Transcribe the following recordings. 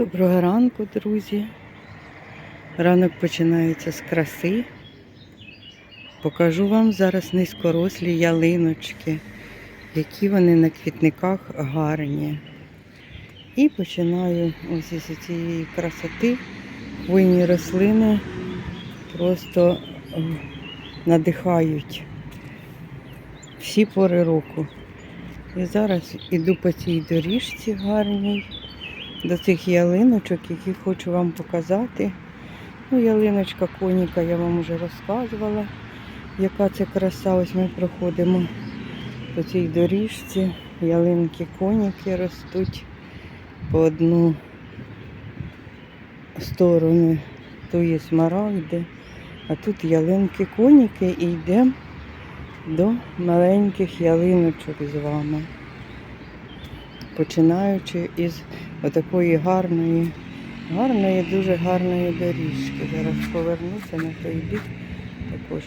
Доброго ранку, друзі. Ранок починається з краси. Покажу вам зараз низькорослі ялиночки, які вони на квітниках гарні. І починаю ось із цієї красоти. Хвойні рослини просто е, надихають всі пори року. І зараз іду по цій доріжці гарній до цих ялиночок, які хочу вам показати. Ну, ялиночка коніка я вам вже розказувала, яка це краса. Ось ми проходимо по цій доріжці. Ялинки коніки ростуть по одну сторону. То є смарагди, а тут ялинки коніки і йдемо до маленьких ялиночок з вами. Починаючи із отакої гарної, гарної, дуже гарної доріжки. Зараз повернуся на той бік, також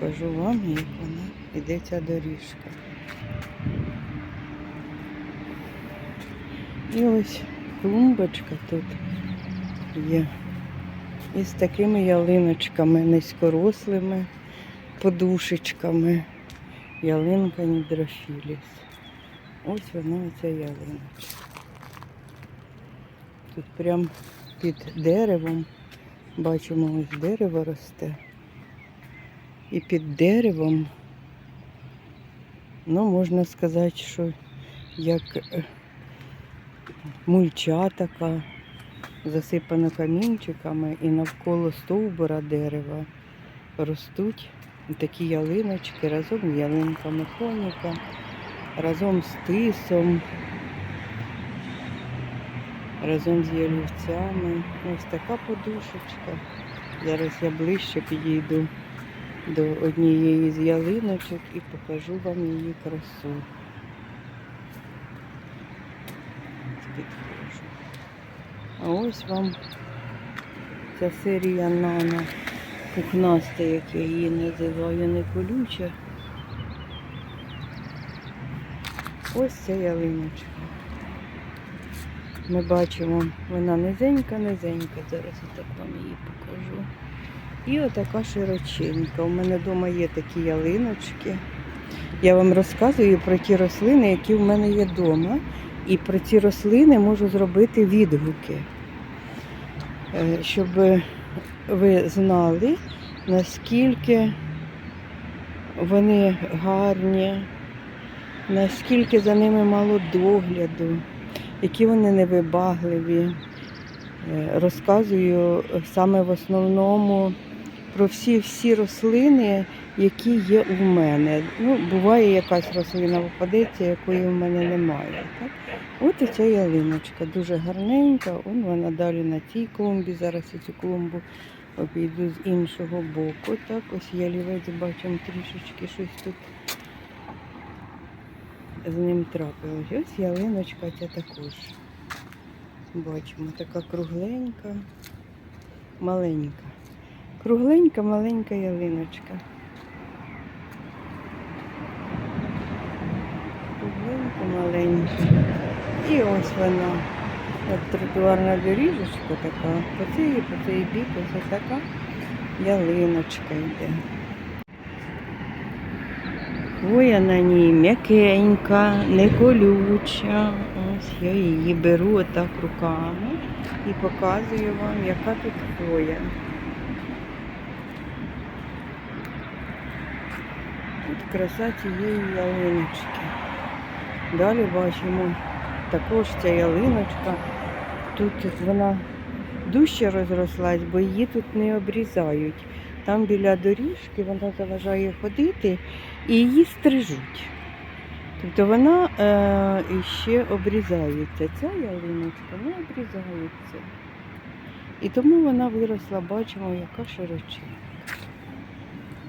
покажу вам, як вона іде ця доріжка. І ось клумбочка тут є. Із такими ялиночками низькорослими, подушечками. Ялинка нідрофіліс. Ось вона ця ялиночка. Тут прям під деревом, бачимо, ось дерево росте. І під деревом, ну, можна сказати, що як е, мульча така, засипана камінчиками і навколо стовбура дерева ростуть такі ялиночки разом з ялинками коніка, разом з тисом разом з ялівцями. Ось така подушечка. Зараз я ближче підійду до однієї з ялиночок і покажу вам її красу. Підходжу. А ось вам ця серія нано пухнаста, як я її називаю, не колюча. Ось ця ялиночка. Ми бачимо, вона низенька-низенька, зараз я вам її покажу. І отака широченька. У мене вдома є такі ялиночки. Я вам розказую про ті рослини, які в мене є вдома. І про ці рослини можу зробити відгуки, Е, щоб ви знали, наскільки вони гарні, наскільки за ними мало догляду які вони невибагливі. Е, Розказую саме в основному про всі всі рослини, які є у мене. Ну, Буває якась рослина попадеться, якої в мене немає. Так? От і ця ялиночка дуже гарненька, он вона далі на цій клумбі. Зараз я цю клумбу обійду з іншого боку. Так, ось ялівець бачимо трішечки щось тут з ним трапилось. Ось ялиночка ця також. Бачимо, така кругленька, маленька. Кругленька, маленька ялиночка. Кругленька, маленька. І ось вона. От тротуарна доріжечка така. По цій, по цей бік ось така ялиночка йде. Хвоя на ній м'якенька, не колюча. Ось я її беру отак руками і показую вам, яка тут хвоя. Тут краса цієї ялиночки. Далі бачимо також ця ялиночка. Тут вона дужче розрослась, бо її тут не обрізають. Там біля доріжки вона заважає ходити і її стрижуть. Тобто вона е, іще обрізається. Ця ялиночка не обрізається. І тому вона виросла, бачимо, яка широченька.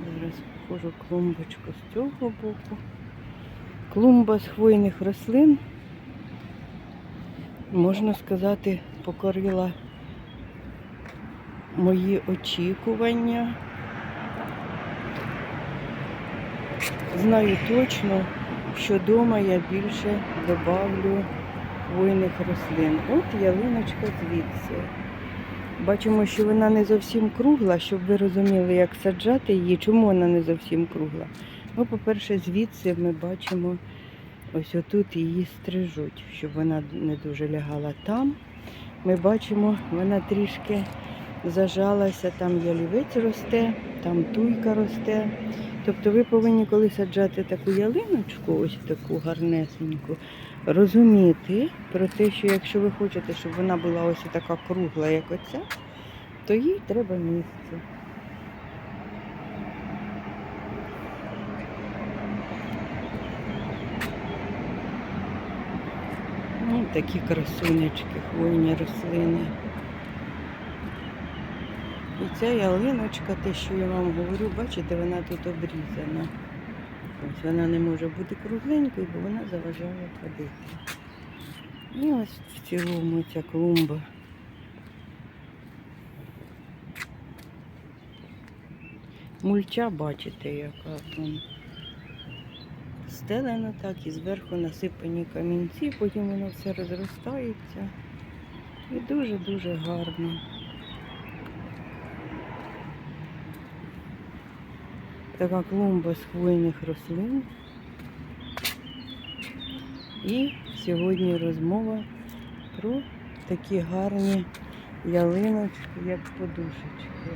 Зараз покажу клумбочку з цього боку. Клумба з хвойних рослин, можна сказати, покорила мої очікування. Знаю точно, що вдома я більше добавлю хвойних рослин. От ялиночка звідси. Бачимо, що вона не зовсім кругла, щоб ви розуміли, як саджати її. Чому вона не зовсім кругла? Ну, по-перше, звідси ми бачимо, ось отут її стрижуть, щоб вона не дуже лягала там. Ми бачимо, вона трішки зажалася, там ялівець росте, там туйка росте. Тобто ви повинні, коли саджати таку ялиночку, ось таку гарнесеньку, розуміти про те, що якщо ви хочете, щоб вона була ось така кругла, як оця, то їй треба місце. Ну, такі красунечки, хвойні рослини. Ця ялиночка, те, що я вам говорю, бачите, вона тут обрізана. Ось вона не може бути кругленькою, бо вона заважає ходити. І ось в цілому ця клумба. Мульча, бачите, яка там стелена так і зверху насипані камінці, потім воно все розростається. І дуже-дуже гарно. Така клумба з хвойних рослин. І сьогодні розмова про такі гарні ялиночки, як подушечки.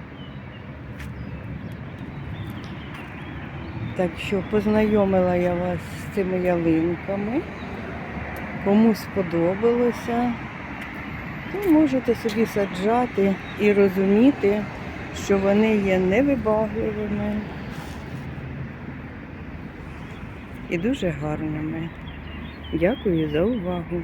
Так що познайомила я вас з цими ялинками. Кому сподобалося, то можете собі саджати і розуміти, що вони є невибагливими і дуже гарними. Дякую за увагу.